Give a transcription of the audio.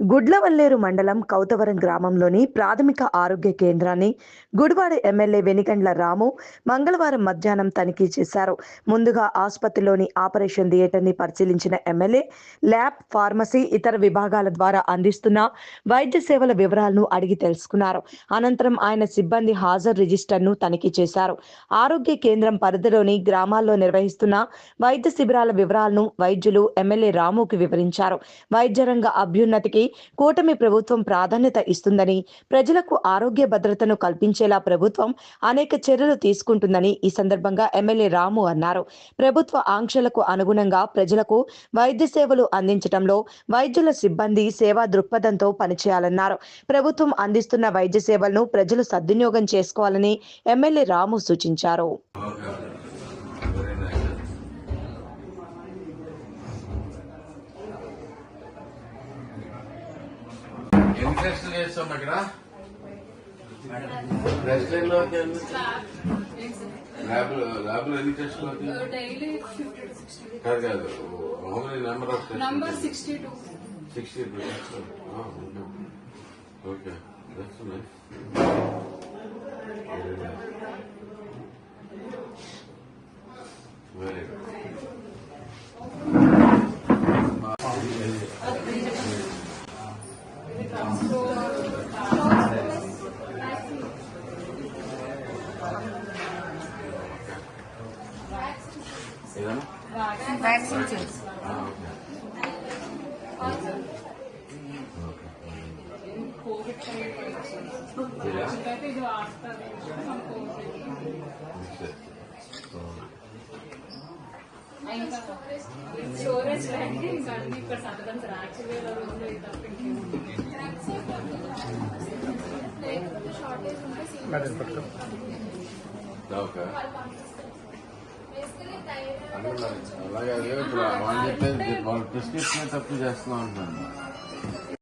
గుడ్లవల్లేరు మండలం కౌతవరం గ్రామంలోని ప్రాథమిక ఆరోగ్య కేంద్రాన్ని గుడివాడ ఎమ్మెల్యే వెనిగండ్ల రాము మంగళవారం మధ్యాహ్నం తనిఖీ చేశారు. ముందుగా ఆసుపత్రిలోని ఆపరేషన్ థియేటర్ని పరిశీలించిన ఎమ్మెల్యే ల్యాబ్ ఫార్మసీ ఇతర విభాగాల ద్వారా అందిస్తున్న వైద్య సేవల వివరాలను అడిగి తెలుసుకున్నారు. అనంతరం ఆయన సిబ్బంది హాజరు రిజిస్టర్ను తనిఖీ చేశారు. ఆరోగ్య కేంద్రం పరిధిలోని గ్రామాల్లో నిర్వహిస్తున్న వైద్య శిబిరాల వివరాలను వైద్యులు ఎమ్మెల్యే రాముకు వివరించారు. వైద్య రంగ అభ్యున్నతికి కూటమి ప్రభుత్వం ప్రాధాన్యత ఇస్తుందని ప్రజలకు ఆరోగ్య భద్రతను కల్పించేలా ప్రభుత్వం అనేక చర్యలు తీసుకుంటుందని ఈ సందర్భంగా ఎమ్మెల్యే రాము అన్నారు. ప్రభుత్వ ఆంక్షలకు అనుగుణంగా ప్రజలకు వైద్య సేవలు అందించడంలో వైద్యుల సిబ్బంది సేవా దృక్పథంతో పనిచేయాలన్నారు. ప్రభుత్వం అందిస్తున్న వైద్య సేవలను ప్రజలు సద్వినియోగం చేసుకోవాలని ఎమ్మెల్యే రాము సూచించారు. ఎన్ని టెస్టులు చేస్తాం ఇక్కడ టెస్ట్ ఎన్ని అవుతాయి ల్యాబ్ ల్యాబ్లో ఎన్ని టెస్టులు సిక్స్టీ కాదు కాదు. How many number of number test sixty two sixty okay that's very nice very good ఇంకా స్టోరేజ్ లేని ఇంకా అన్ని ఇక్కడ సంతకం సార్ యాక్చువల్గా రోజులు ఇది అలాగే అదే ఇప్పుడు వాళ్ళు చెప్పేది వాళ్ళు ప్రిస్క్రిప్షన్ తప్పు చేస్తున్నాం అంటున్నాను